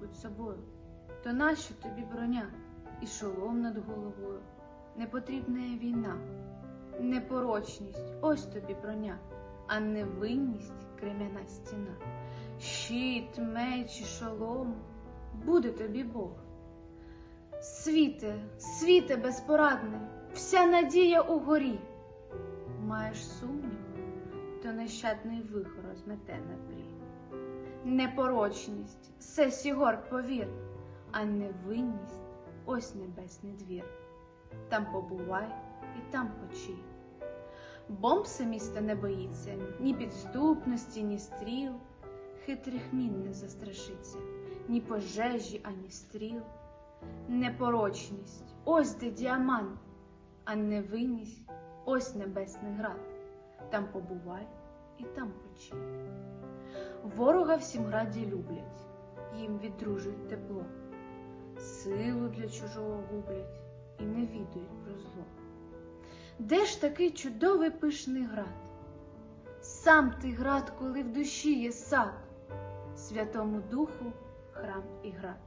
будь собою. То нащо тобі броня і шолом над головою? Непотрібна є війна, непорочність, ось тобі броня, а невинність крем'яна стіна. Щит, меч і шолом, буде тобі Бог. Світе, світе безпорадне, вся надія угорі. Маєш сумнів, то нещадний вихор розмете на прі. Непорочність, все сігор повір, а невинність ось небесний двір. Там побувай і там почий. Бомб все місто не боїться, ні підступності, ні стріл, хитрих мін не застрашиться, ні пожежі, ані стріл. Непорочність, ось де діамант, а невинність, ось небесний град. Там побувай і там почий. Ворога всім раді люблять, їм віддружують тепло, силу для чужого гублять і не відають про зло. Де ж такий чудовий пишний град? Сам ти град, коли в душі є сад, Святому Духу храм і град.